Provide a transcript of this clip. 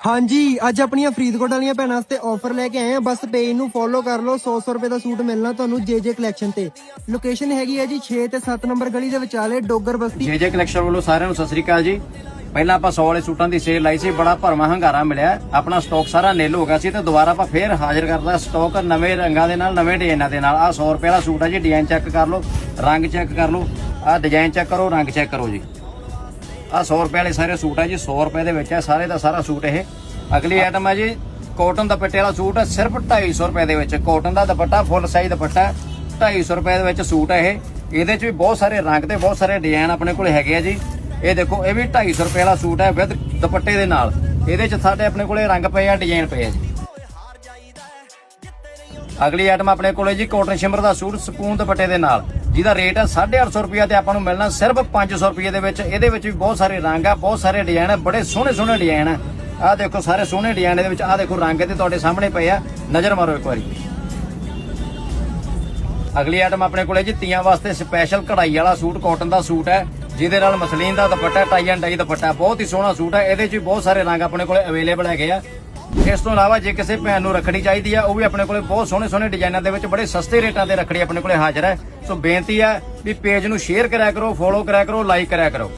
ਹਾਂਜੀ, ਅੱਜ ਆਪਣੀਆਂ ਫਰੀਦਕੋਟ ਵਾਲੀਆਂ ਭੈਣਾਂ ਵਾਸਤੇ ਆਫਰ ਲੈ ਕੇ ਆਏ ਆ ਬਸ ਪੇਜ ਨੂੰ ਫੋਲੋ ਕਰ ਲਓ 100 100 ਰੁਪਏ ਦਾ ਸੂਟ ਮਿਲਣਾ ਤੁਹਾਨੂੰ ਜੇ ਕਲੈਕਸ਼ਨ ਤੇ। ਲੋਕੇਸ਼ਨ ਹੈਗੀ ਹੈ ਜੀ 6 ਤੇ 7 ਨੰਬਰ ਗਲੀ ਦੇ ਵਿਚਾਲੇ, ਡੋਗਰ ਬਸਤੀ। ਜੇ ਕਲੈਕਸ਼ਨ ਵੱਲੋਂ ਸਾਰਿਆਂ ਨੂੰ ਸਤਿ ਸ੍ਰੀ ਅਕਾਲ ਜੀ। ਪਹਿਲਾਂ ਆਪਾਂ 100 ਵਾਲੇ ਸੂਟਾਂ ਦੀ ਸੇਲ ਲਾਈ ਸੀ, ਬੜਾ ਭਰਵਾਂ ਹੰਗਾਰਾ ਮਿਲਿਆ। ਆਪਣਾ ਸਟਾਕ ਸਾਰਾ ਨਿਲ ਹੋ ਗਿਆ ਸੀ ਤੇ ਦੁਬਾਰਾ ਆਪਾਂ ਫੇਰ ਹਾਜ਼ਰ ਕਰਦਾ ਸਟਾਕ ਨਵੇਂ ਰੰਗਾਂ ਦੇ ਨਾਲ, ਨਵੇਂ ਡਿਜ਼ਾਈਨਾਂ ਦੇ ਨਾਲ। ਆ 100 ਰੁਪਏ ਦਾ ਸੂਟ ਹੈ ਜੀ ਡਿਜ਼ਾਈਨ ਚੈੱਕ ਕਰ ਲਓ, ਰੰਗ ਚੈੱਕ ਕਰ ਲਓ। ਆ ਡਿਜ਼ਾਈਨ ਚੈੱਕ ਕਰੋ, ਰੰਗ ਚੈੱਕ ਕਰੋ ਜੀ। ਆ 100 ਰੁਪਏ ਵਾਲੇ ਸਾਰੇ ਸੂਟ ਹੈ ਜੀ 100 ਰੁਪਏ ਦੇ ਵਿੱਚ ਹੈ ਸਾਰੇ ਦਾ ਸਾਰਾ ਸੂਟ ਇਹ। ਅਗਲੀ ਆਈਟਮ ਹੈ ਜੀ ਕਾਟਨ ਦੁਪੱਟੇ ਵਾਲਾ ਸੂਟ ਸਿਰਫ 250 ਰੁਪਏ ਦੇ ਵਿੱਚ। ਕਾਟਨ ਦਾ ਦੁਪੱਟਾ ਫੁੱਲ ਸਾਈਜ਼ ਦੁਪੱਟਾ 250 ਰੁਪਏ ਦੇ ਵਿੱਚ ਸੂਟ ਹੈ ਇਹ। ਇਹਦੇ 'ਚ ਵੀ ਬਹੁਤ ਸਾਰੇ ਰੰਗ ਤੇ ਬਹੁਤ ਸਾਰੇ ਡਿਜ਼ਾਈਨ ਆਪਣੇ ਕੋਲ ਹੈਗੇ ਆ ਜੀ। ਇਹ ਦੇਖੋ ਇਹ ਵੀ 250 ਰੁਪਏ ਵਾਲਾ ਸੂਟ ਹੈ ਵਿਦ ਦੁਪੱਟੇ ਦੇ ਨਾਲ। ਇਹਦੇ 'ਚ ਸਾਡੇ ਆਪਣੇ ਕੋਲੇ ਰੰਗ ਪਏ ਆ ਡਿਜ਼ਾਈਨ ਪਏ ਆ ਜੀ। ਅਗਲੀ ਆਈਟਮ ਆਪਣੇ ਕੋਲੇ ਜੀ ਕਾਟਨ ਸ਼ਿਮਰ ਦਾ ਸੂਟ ਸਕੂਨ ਦੁਪੱਟੇ ਦੇ ਨਾਲ। ਜਿਹਦਾ ਰੇਟ ਹੈ 850 ਰੁਪਏ ਤੇ ਆਪਾਂ ਨੂੰ ਮਿਲਣਾ ਸਿਰਫ 500 ਰੁਪਏ ਦੇ ਵਿੱਚ। ਇਹਦੇ ਵਿੱਚ ਵੀ ਬਹੁਤ ਸਾਰੇ ਰੰਗ ਆ, ਬਹੁਤ ਸਾਰੇ ਡਿਜ਼ਾਈਨ ਆ, ਬੜੇ ਸੋਹਣੇ ਸੋਹਣੇ ਡਿਜ਼ਾਈਨ ਆ। ਆਹ ਦੇਖੋ ਸਾਰੇ ਸੋਹਣੇ ਡਿਜ਼ਾਈਨ ਇਹਦੇ ਵਿੱਚ। ਆਹ ਦੇਖੋ ਰੰਗ ਤੇ ਤੁਹਾਡੇ ਸਾਹਮਣੇ ਪਏ ਆ। ਨਜ਼ਰ ਮਾਰੋ ਇੱਕ ਵਾਰੀ। ਅਗਲੀ ਆਈਟਮ ਆਪਣੇ ਕੋਲੇ ਜੀ, ਤੀਆਂ ਵਾਸਤੇ ਸਪੈਸ਼ਲ ਕਢਾਈ ਵਾਲਾ ਸੂਟ ਕਾਟਨ ਦਾ ਸੂਟ ਹੈ, ਜਿਹਦੇ ਨਾਲ muslin the dupatta tie and dye dupatta, ਬਹੁਤ ਹੀ ਸੋਹਣਾ ਸੂਟ ਹੈ। ਇਹਦੇ 'ਚ ਵੀ ਬਹੁਤ ਸਾਰੇ ਰੰਗ ਆਪਣੇ ਕੋਲੇ ਅਵੇਲੇਬਲ ਹੈਗੇ ਆ। ਇਸ ਤੋਂ ਇਲਾਵਾ ਜੇ ਕਿਸੇ ਭੈਣ ਨੂੰ ਰੱਖੜੀ ਚਾਹੀਦੀ ਆ, ਉਹ ਵੀ ਆਪਣੇ ਕੋਲੇ ਬਹੁਤ ਸੋਹਣੇ ਸੋਹਣੇ ਡਿਜ਼ਾਈਨਾਂ ਦੇ ਵਿੱਚ ਬੜੇ ਸਸਤੇ ਰੇਟਾਂ ਤੇ ਰੱਖੜੀ ਆਪਣੇ ਕੋਲੇ ਹਾਜ਼ਰ ਹੈ। ਸੋ ਬੇਨਤੀ ਹੈ ਵੀ ਪੇਜ ਨੂੰ ਸ਼ੇਅਰ ਕਰਿਆ ਕਰੋ ਫੋਲੋ ਕਰਿਆ ਕਰੋ ਲਾਈਕ ਕਰਿਆ ਕਰੋ।